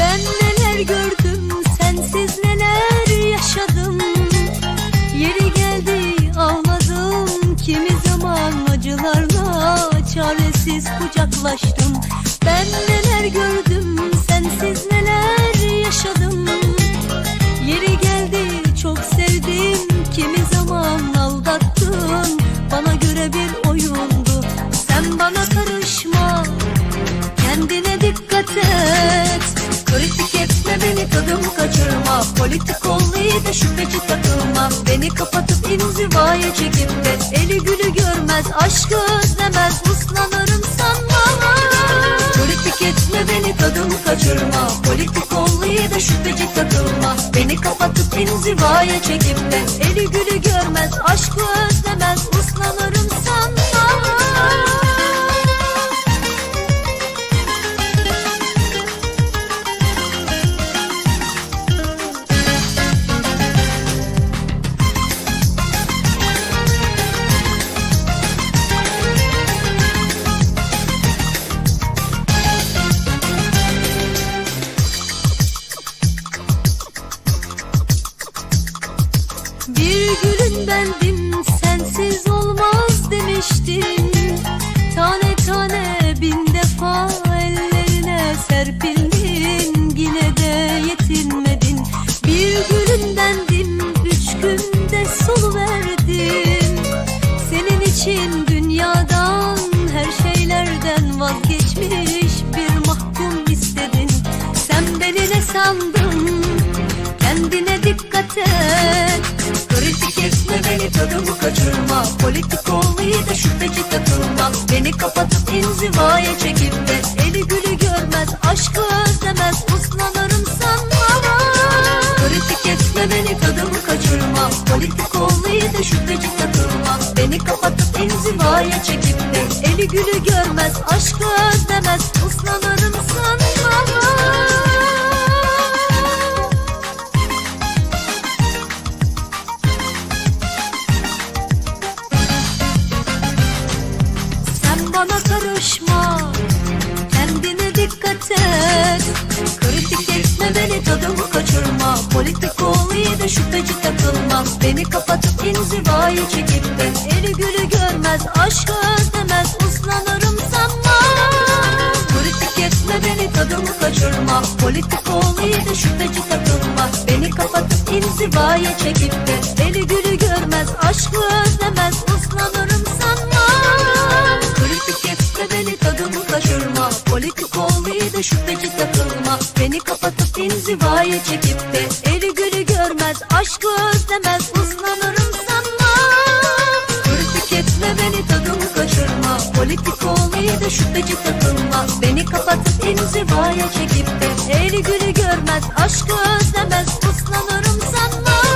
Ben neler gördüm sensiz neler yaşadım. Yeri geldi ağladım kimi zaman acılarla Çaresiz kucaklaştım. Ben neler gördüm sensiz neler yaşadım. Tadımı kaçırma. Politik ol iyi de şüpheci takılma. Beni kapatıp inzivaya çekip de Eli gülü görmez. Aşkı özlemez Uslanırım sanma. Kritik etme beni tadımı kaçırma. Politik ol iyi de şüpheci takılma. Beni kapatıp inzivaya çekip de Eli gülü görmez. Aşkı Bir gülün bendim sensiz olmaz demiştin. Tane tane bin defa ellerine serpildin Yine de yetinmedin. Bir gülün bendim üç günde solu verdim Senin için dünyadan her şeylerden vazgeçmiş bir mahkum istedin. Sen beni ne sandın? Kendine dikkat et Kritik etme beni tadımı kaçırma. Politik ol iyi de şüpheci takılma Beni kapatıp inzivaya çekip de Eli gülü görmez aşkı özlemez. Uslanırım sanma Kritik etme beni tadımı kaçırma. Politik ol iyi de şüpheci takılma Beni kapatıp inzivaya çekip de Eli gülü görmez aşkı özlemez. Uslanırım sanma beni tadımı kaçırma. Politik ol iyi de şüpheci takılma. Beni kapatıp inzivaya çekip de Eli gülü görmez aşkı özlemez. Uslanırım sanma. Kritik etme beni tadımı kaçırma. Politik ol iyi de şüpheci takılma. Beni kapatıp inzivaya çekip de Eli gülü görmez aşkı özlemez Beni kapatıp inzivaya çekip de Eli gülü görmez aşkı özlemez Uslanırım sanma. Kritik etme beni tadımı kaçırma. Politik ol iyi de şüpheci takılma. Beni kapatıp inzivaya çekip de Eli gülü görmez aşkı özlemez Uslanırım sanma